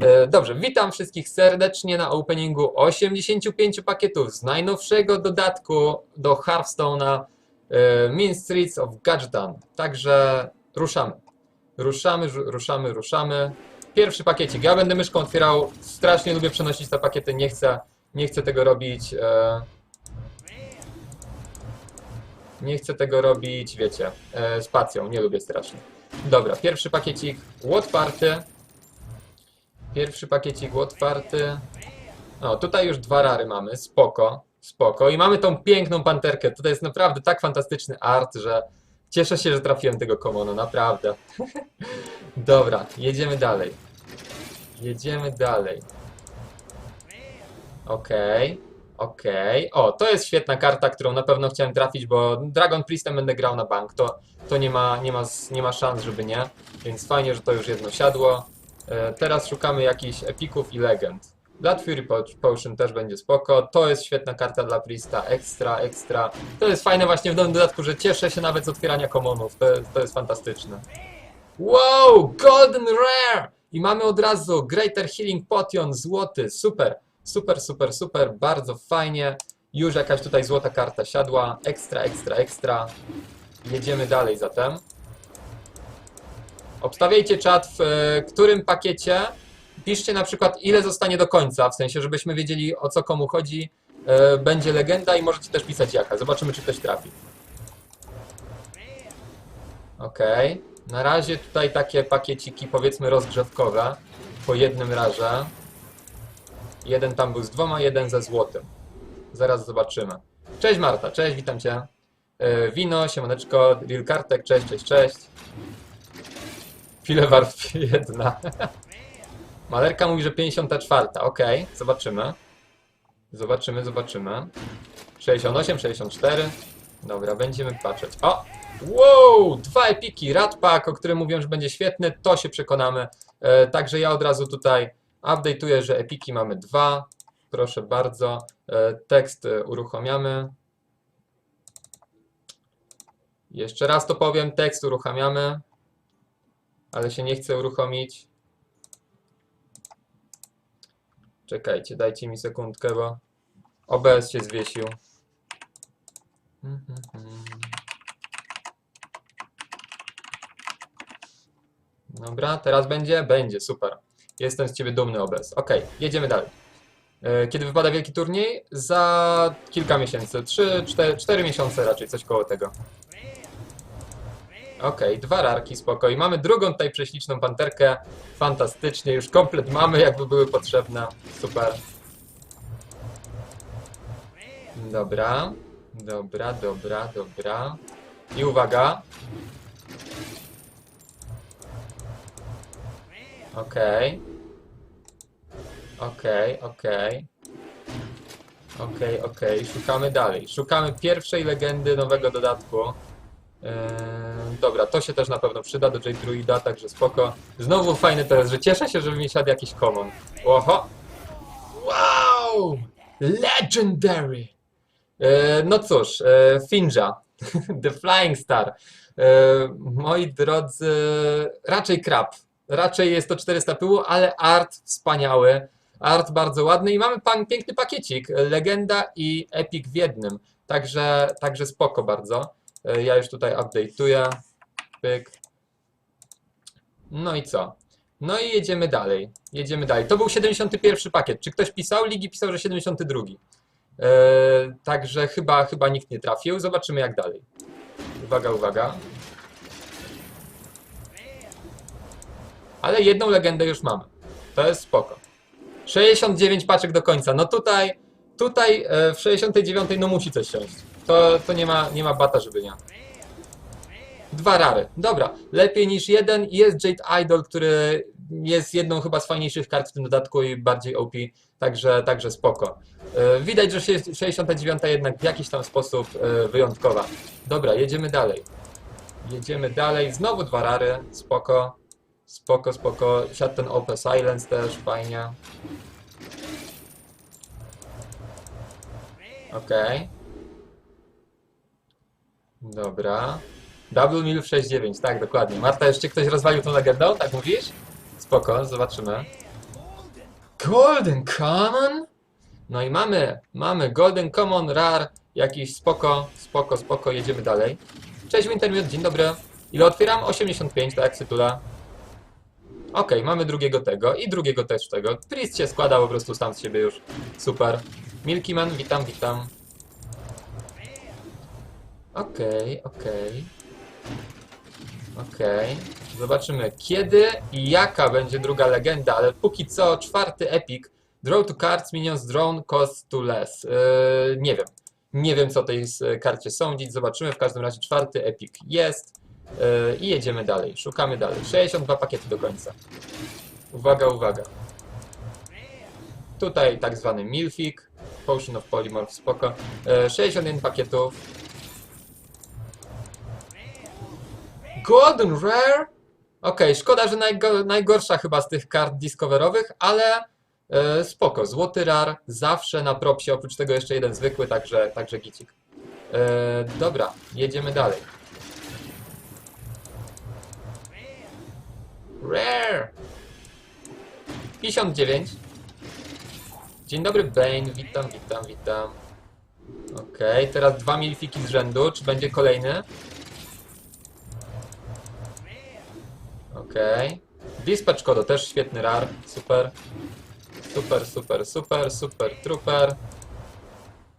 E, Dobrze, witam wszystkich serdecznie na openingu 85 pakietów z najnowszego dodatku do Hearthstone'a e, Mean Streets of Gadgetan. Także ruszamy. Ruszamy, ruszamy, ruszamy. Pierwszy pakiecik. Ja będę myszką otwierał. Strasznie lubię przenosić te pakiety. Nie chcę, nie chcę tego robić. E, nie chcę tego robić, wiecie, spacją. Nie lubię strasznie. Dobra, pierwszy pakiecik. Łot party. Pierwszy pakiecik otwarty. O, tutaj już dwa rary mamy, spoko, spoko. I mamy tą piękną panterkę. Tutaj jest naprawdę tak fantastyczny art, że cieszę się, że trafiłem tego komono, naprawdę. Dobra, jedziemy dalej. Jedziemy dalej. Okej, okej. O, to jest świetna karta, którą na pewno chciałem trafić, bo Dragon Priestem będę grał na bank. To, to nie, ma, nie, ma, nie ma szans, żeby nie. Więc fajnie, że to już jedno siadło. E, Teraz szukamy jakichś epików i legend. Blood Fury Po- Potion też będzie spoko. To jest świetna karta dla Priesta. Ekstra, ekstra. To jest fajne właśnie w nowym dodatku, że cieszę się nawet z otwierania komonów. To, to jest fantastyczne. Wow! Golden Rare! I mamy od razu Greater Healing Potion, złoty. Super, super, super, super. Bardzo fajnie. Już jakaś tutaj złota karta siadła. Ekstra, ekstra, ekstra. Jedziemy dalej zatem. Obstawiajcie czat w e, którym pakiecie. Piszcie na przykład ile zostanie do końca, w sensie żebyśmy wiedzieli o co komu chodzi. E, Będzie legenda i możecie też pisać jaka. Zobaczymy czy ktoś trafi. Okej. Na razie tutaj takie pakieciki powiedzmy rozgrzewkowe. Po jednym razie. Jeden tam był z dwoma, jeden ze złotym. Zaraz zobaczymy. Cześć Marta, cześć, witam cię. E, Wino, siemaneczko, Real Kartek, cześć, cześć, cześć. Chwilę warstw jedna. Malerka mówi, że 54. Okej, zobaczymy. Zobaczymy, zobaczymy. 68, 64. Dobra, będziemy patrzeć. O! Wow! Dwa epiki. Radpack, o którym mówią, że będzie świetny. To się przekonamy. E, także ja od razu tutaj update'uję, że epiki mamy dwa. Proszę bardzo. E, tekst e, uruchamiamy. Jeszcze raz to powiem. Tekst uruchamiamy ale się nie chce uruchomić. Czekajcie, dajcie mi sekundkę, bo OBS się zwiesił. Dobra, teraz będzie? Będzie, super. Jestem z ciebie dumny OBS. Ok, jedziemy dalej. E, Kiedy wypada wielki turniej? Za kilka miesięcy. 3, 4, 4 miesiące raczej, coś koło tego. Okej, dwa rarki, spoko. I mamy drugą tutaj prześliczną panterkę. Fantastycznie, już komplet mamy, jakby były potrzebne. Super. Dobra, dobra, dobra, dobra. I uwaga. Okej. Okej, okej. Okej, okej, szukamy dalej. Szukamy pierwszej legendy nowego dodatku. Dobra, to się też na pewno przyda do J Druida, także spoko. Znowu fajne to jest, że cieszę się, że mi siadł jakiś common. Oho! Wow! Legendary! Eee, no cóż, e, Finja, The Flying Star. Eee, moi drodzy, raczej krab. Raczej jest to 400 pyłu, ale art wspaniały. Art bardzo ładny i mamy pan, piękny pakiecik. Legenda i epic w jednym. Także, także spoko bardzo. E, Ja już tutaj update'uję. Pyk. No i co? No i jedziemy dalej. Jedziemy dalej. To był 71 pakiet. Czy ktoś pisał? Ligi pisał, że 72. E, także chyba, chyba nikt nie trafił. Zobaczymy jak dalej. Uwaga, uwaga. Ale jedną legendę już mamy. To jest spoko. 69 paczek do końca. No tutaj, tutaj e, w 69 no musi coś siąść. To, to nie, ma, nie ma bata, żeby nie. Dwa rary. Dobra. Lepiej niż jeden. Jest Jade Idol, który jest jedną chyba z fajniejszych kart w tym dodatku i bardziej OP. Także, także spoko. E, Widać, że się- 69 jednak w jakiś tam sposób e, wyjątkowa. Dobra, jedziemy dalej. Jedziemy dalej. Znowu dwa rary. Spoko. Spoko, spoko. Siadł ten OP Silence też, fajnie. Okej. Dobra. Double Mill w 6.9, tak, dokładnie. Marta, jeszcze ktoś rozwalił tą legendą, tak mówisz? Spoko, zobaczymy. Golden Common? No i mamy, mamy Golden Common, Rare, jakiś spoko, spoko, spoko, jedziemy dalej. Cześć Wintermiot, dzień dobry. Ile otwieram? 85, tak jak Sytula. Okej, mamy drugiego tego i drugiego też tego. Priest się składa po prostu sam z siebie już. Super. Milkyman, witam, witam. Okej, okej. Okej. Zobaczymy kiedy i jaka będzie druga legenda, ale póki co czwarty epic. Draw to cards, minions drone, cost to less. Yy, nie wiem. Nie wiem co tej karcie sądzić. Zobaczymy. W każdym razie czwarty epic jest. Yy, I jedziemy dalej. Szukamy dalej. 62 pakiety do końca. Uwaga, uwaga. Tutaj tak zwany Milfik. Potion of Polymorph, spoko. Yy, 61 pakietów. Golden Rare? Okej, szkoda, że najgo, najgorsza chyba z tych kart discoverowych, ale e, spoko. Złoty rar zawsze na propsie, oprócz tego jeszcze jeden zwykły, także, także gicik. E, dobra, jedziemy dalej. Rare! 59. Dzień dobry Bane, witam, witam, witam. Okej, teraz dwa milfiki z rzędu, czy będzie kolejny? Okej. Dispatch Kodo też świetny rar. Super. Super, super, super, super, trooper.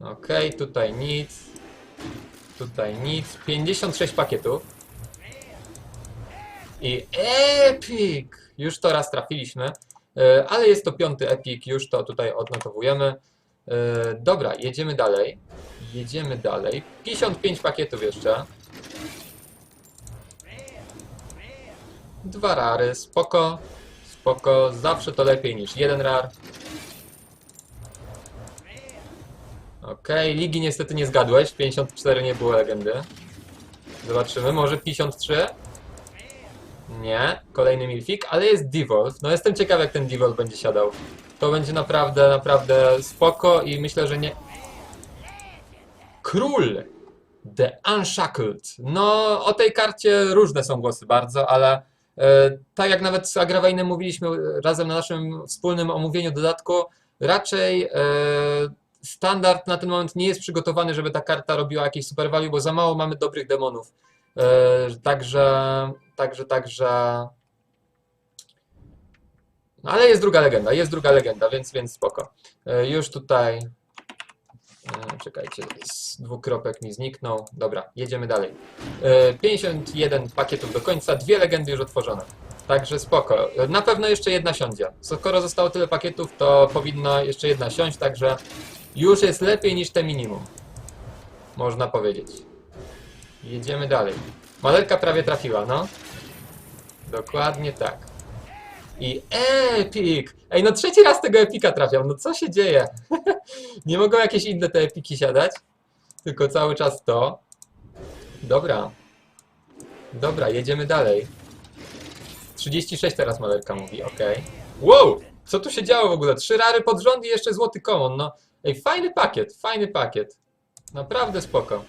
Okej, tutaj nic. Tutaj nic. 56 pakietów. I epic! Już to raz trafiliśmy. E, Ale jest to piąty epic, już to tutaj odnotowujemy. E, Dobra, jedziemy dalej. Jedziemy dalej. 55 pakietów jeszcze. Dwa rary, spoko, spoko, zawsze to lepiej niż jeden rar. Okej, ligi niestety nie zgadłeś, 54 nie było legendy. Zobaczymy, może 53? Nie, kolejny milfik, ale jest Devolve. No jestem ciekaw jak ten Devolve będzie siadał. To będzie naprawdę, naprawdę spoko i myślę, że nie... Król! The Unshackled. No, o tej karcie różne są głosy bardzo, ale tak jak nawet z Agrawejnem mówiliśmy e, razem na naszym wspólnym omówieniu dodatku, raczej e, standard na ten moment nie jest przygotowany, żeby ta karta robiła jakieś super value, bo za mało mamy dobrych demonów. E, także, także, także... No, ale jest druga legenda, jest druga legenda, więc, więc spoko. E, już tutaj E, Czekajcie, z dwukropek mi zniknął. Dobra, jedziemy dalej. E, 51 pakietów do końca, dwie legendy już otworzone. Także spoko. E, Na pewno jeszcze jedna siądzie. Skoro zostało tyle pakietów, to powinno jeszcze jedna siąść, także już jest lepiej niż te minimum. Można powiedzieć. Jedziemy dalej. Malerka prawie trafiła, no. Dokładnie tak. I epic! Ej, no trzeci raz tego epika trafiam, no co się dzieje? Nie mogą jakieś inne te epiki siadać? Tylko cały czas to. Dobra. Dobra, jedziemy dalej. 36 teraz malerka mówi, okej. Wow! Co tu się działo w ogóle? Trzy rary pod rząd i jeszcze złoty common, no. Ej, fajny pakiet, fajny pakiet. Naprawdę spoko.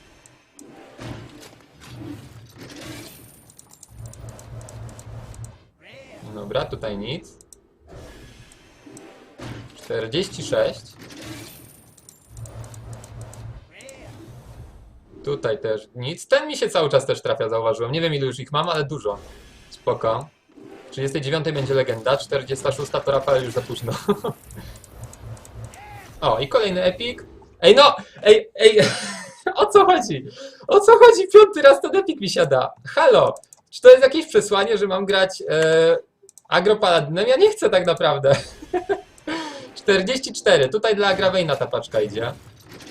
Dobra, tutaj nic. 46. Tutaj też nic. Ten mi się cały czas też trafia, zauważyłem. Nie wiem ilu już ich mam, ale dużo. Spoko. 39 będzie legenda, 46 to Rafael już za późno. O, i kolejny epik. Ej no! Ej, ej! O co chodzi? O co chodzi? Piąty raz ten epik mi siada. Halo! Czy to jest jakieś przesłanie, że mam grać e, agropaladynem? Ja nie chcę tak naprawdę. 44. Tutaj dla Agravejna ta paczka idzie.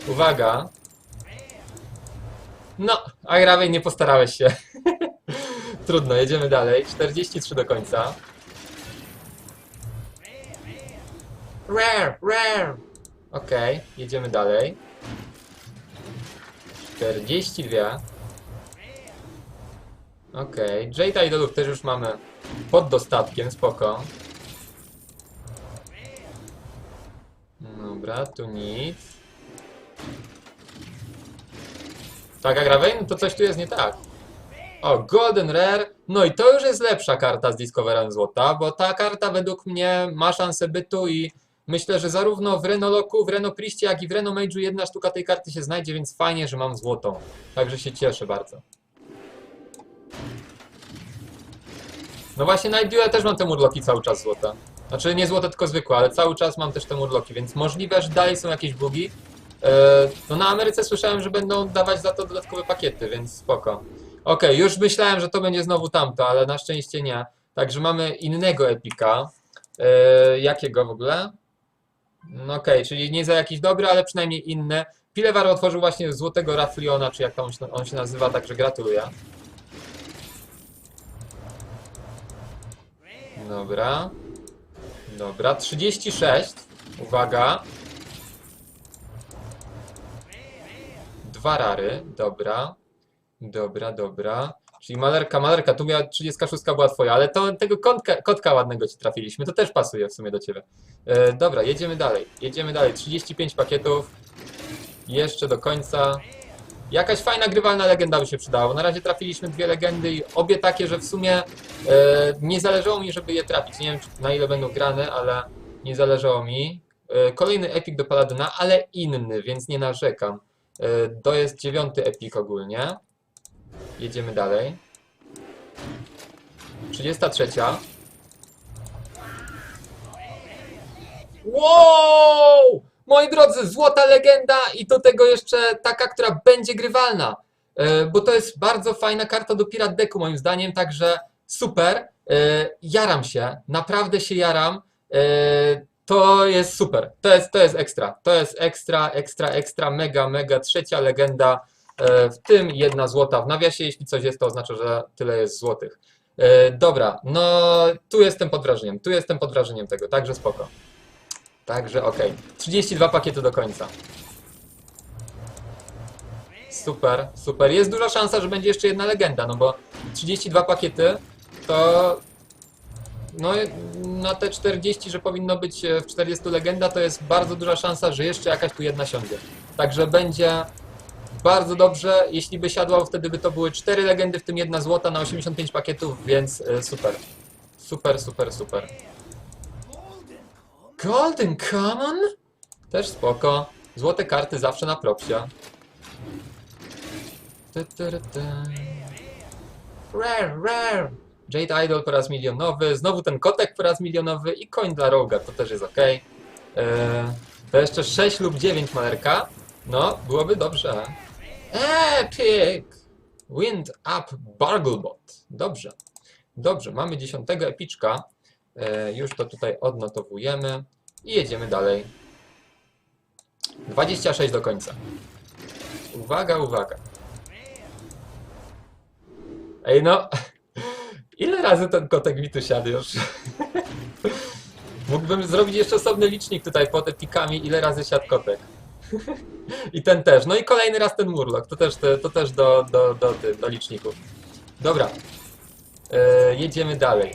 Uwaga. No, Agrawej nie postarałeś się. Trudno, jedziemy dalej. 43 do końca. Rare, rare. Okej, jedziemy dalej. 42. Okej, Jade Idolów też już mamy pod dostatkiem, spoko. Dobra, tu nic. Tak, Agravein? To coś tu jest nie tak. O, Golden Rare. No i to już jest lepsza karta z Discoverem Złota, bo ta karta według mnie ma szansę bytu i Myślę, że zarówno w Renoloku, w Renopriście, jak i w Renomage'u jedna sztuka tej karty się znajdzie, więc fajnie, że mam złotą. Także się cieszę bardzo. No właśnie na Ideal też mam te murloki cały czas złote. Znaczy nie złote, tylko zwykłe, ale cały czas mam też te murloki, więc możliwe, że dalej są jakieś bugi. E, No na Ameryce słyszałem, że będą dawać za to dodatkowe pakiety, więc spoko. Okej, już myślałem, że to będzie znowu tamto, ale na szczęście nie. Także mamy innego epika. E, jakiego w ogóle? No okej, czyli nie za jakiś dobry, ale przynajmniej inny. Pilewar otworzył właśnie złotego Rafliona, czy jak tam on się nazywa, także gratuluję. Dobra. Dobra, 36. Uwaga. Dwa rary, dobra. Dobra, dobra. Czyli malerka, malerka, tu miała 36 była twoja, ale to tego kotka, kotka ładnego ci trafiliśmy, to też pasuje w sumie do ciebie. E, dobra, jedziemy dalej. Jedziemy dalej. 35 pakietów. Jeszcze do końca. Jakaś fajna grywalna legenda by się przydało. Na razie trafiliśmy dwie legendy i obie takie, że w sumie e, nie zależało mi, żeby je trafić. Nie wiem na ile będą grane, ale nie zależało mi. E, kolejny epik do Paladyna, ale inny, więc nie narzekam. E, to jest dziewiąty epik ogólnie. Jedziemy dalej. 33. Wow! Moi drodzy, złota legenda i do tego jeszcze taka, która będzie grywalna. E, Bo to jest bardzo fajna karta do Pirat Decku moim zdaniem, także super. E, Jaram się, naprawdę się jaram. E, To jest super, to jest, to jest ekstra. To jest ekstra, ekstra, ekstra, mega, mega. Trzecia legenda, w tym jedna złota w nawiasie. Jeśli coś jest, to oznacza, że tyle jest złotych. Dobra, no tu jestem pod wrażeniem, tu jestem pod wrażeniem tego, także spoko. Także okej. 32 pakiety do końca. Super, super. Jest duża szansa, że będzie jeszcze jedna legenda, no bo 32 pakiety to no na te 40, że powinno być e, w 40 legenda, to jest bardzo duża szansa, że jeszcze jakaś tu jedna siądzie. Także będzie bardzo dobrze. Jeśli by siadło, wtedy by to były 4 legendy, w tym jedna złota na 85 pakietów, więc e, super. Super, super, super. Golden Common? Też spoko. Złote karty zawsze na tu. Rare, rare. Jade Idol po raz milionowy, znowu ten kotek po raz milionowy i coin dla Roga, to też jest ok. Eee, to jeszcze 6 lub 9 malerka. No, byłoby dobrze. Epic! Wind Up Barglebot. Dobrze. Dobrze, mamy 10 epiczka. E, już to tutaj odnotowujemy i jedziemy dalej. 26 do końca. Uwaga, uwaga. Ej no, ile razy ten kotek mi tu siadł już? Mógłbym zrobić jeszcze osobny licznik tutaj pod epikami, ile razy siadł kotek. I ten też. No i kolejny raz ten murlock, to też, to też do, do, do, do, do liczników. Dobra, e, jedziemy dalej.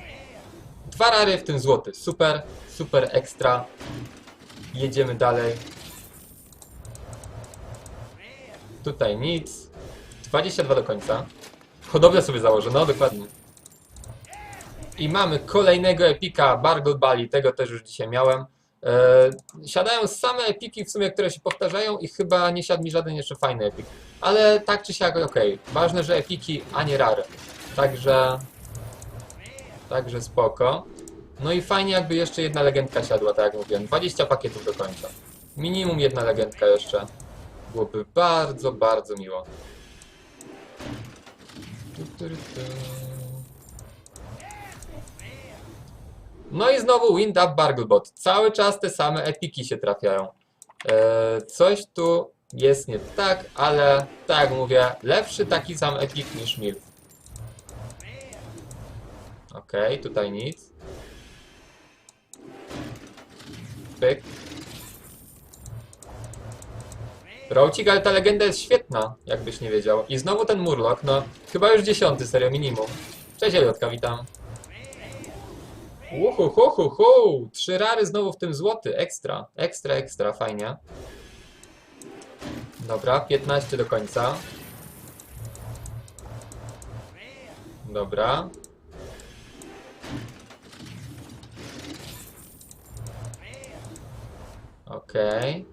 Dwa rary, w tym złoty. Super, super ekstra. Jedziemy dalej. Tutaj nic. 22 do końca. Hodowlę sobie założę, no dokładnie. I mamy kolejnego epika Bargle Bali, tego też już dzisiaj miałem. E, siadają same epiki w sumie, które się powtarzają i chyba nie siadł mi żaden jeszcze fajny epik. Ale tak czy siak okej. Ważne, że epiki, a nie rary. Także... Także spoko. No i fajnie jakby jeszcze jedna legendka siadła, tak jak mówiłem. 20 pakietów do końca. Minimum jedna legendka jeszcze. Byłoby bardzo, bardzo miło. No i znowu Wind Up Barglebot. Cały czas te same epiki się trafiają. Eee, coś tu jest nie tak, ale tak jak mówię, lepszy taki sam epik niż Milf. Okej, tutaj nic. Pyk. Raucik, ale ta legenda jest świetna, jakbyś nie wiedział. I znowu ten Murloc, no chyba już dziesiąty, serio, minimum. Cześć Eliotka, witam. Uhu, hu, hu, hu. Trzy rary znowu w tym złoty, ekstra, ekstra, ekstra, fajnie. Dobra, 15 do końca. Dobra. Okej.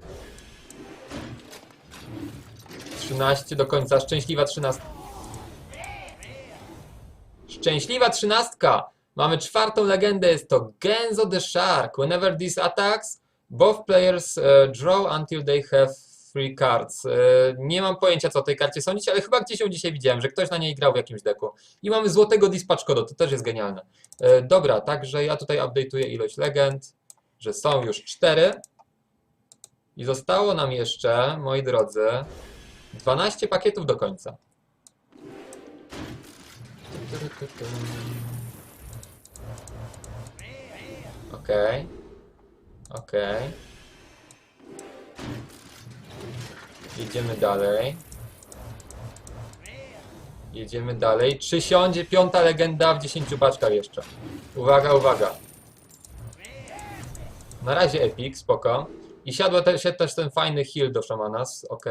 13 do końca. Szczęśliwa 13. Szczęśliwa trzynastka! Mamy czwartą legendę, jest to Genzo the Shark. Whenever this attacks, both players e, draw until they have three cards. E, nie mam pojęcia co o tej karcie sądzić, ale chyba gdzieś ją dzisiaj widziałem, że ktoś na niej grał w jakimś deku. I mamy złotego Dispatch Kodo, to też jest genialne. E, dobra, także ja tutaj update'uję ilość legend, że są już cztery. I zostało nam jeszcze, moi drodzy, 12 pakietów do końca. Okej. Okej. Jedziemy dalej. Jedziemy dalej. Czy siądzie piąta legenda w 10 paczkach jeszcze? Uwaga, uwaga. Na razie Epic, spoko. I siadł te, się też ten fajny heal do Shamanas, ok.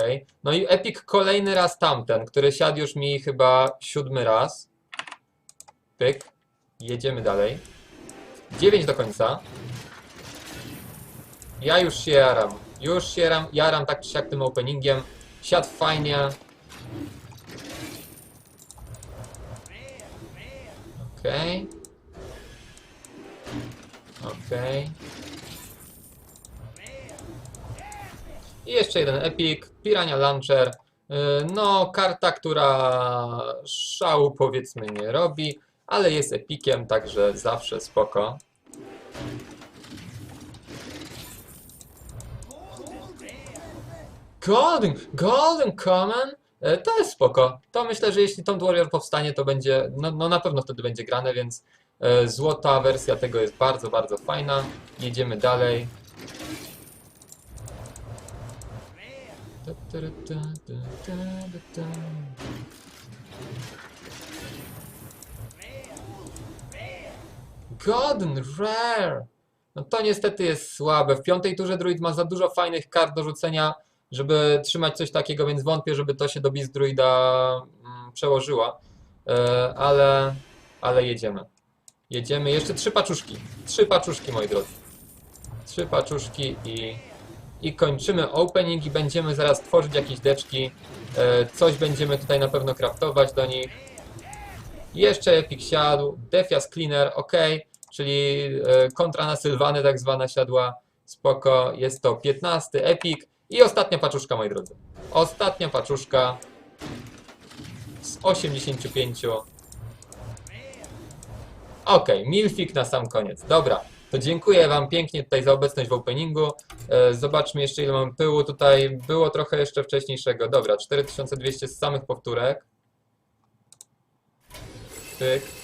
No i Epic kolejny raz tamten, który siadł już mi chyba siódmy raz. Pyk. Jedziemy dalej. 9 do końca. Ja już się jaram. Już się jaram, jaram tak czy siak tym openingiem. Siadł fajnie. Okej. Okej. Jeszcze jeden Epic, Pirania Launcher. Yy, No, karta, która szału powiedzmy nie robi, ale jest epikiem, także zawsze spoko. Golden, Golden Common? E, To jest spoko. To myślę, że jeśli Tomb Warrior powstanie, to będzie, no, no na pewno wtedy będzie grane, więc e, złota wersja tego jest bardzo, bardzo fajna. Jedziemy dalej. Ta, ta, ta, ta, ta, ta, ta. Golden Rare! No to niestety jest słabe. W piątej turze druid ma za dużo fajnych kart do rzucenia, żeby trzymać coś takiego, więc wątpię, żeby to się do Beast Druida mm, przełożyło. E, ale, ale jedziemy. Jedziemy. Jeszcze trzy paczuszki. Trzy paczuszki, moi drodzy. Trzy paczuszki i, i kończymy opening i będziemy zaraz tworzyć jakieś deczki. E, coś będziemy tutaj na pewno craftować do nich. Jeszcze Epic siadł, Defias Cleaner, ok, czyli e, kontra na Sylwany tak zwana siadła, spoko, jest to 15 Epic i ostatnia paczuszka moi drodzy. Ostatnia paczuszka z 85. Ok, Milfik na sam koniec, dobra. To dziękuję Wam pięknie tutaj za obecność w openingu. E, Zobaczmy jeszcze ile mamy pyłu. Tutaj było trochę jeszcze wcześniejszego. Dobra, 4200 z samych powtórek. Pyk.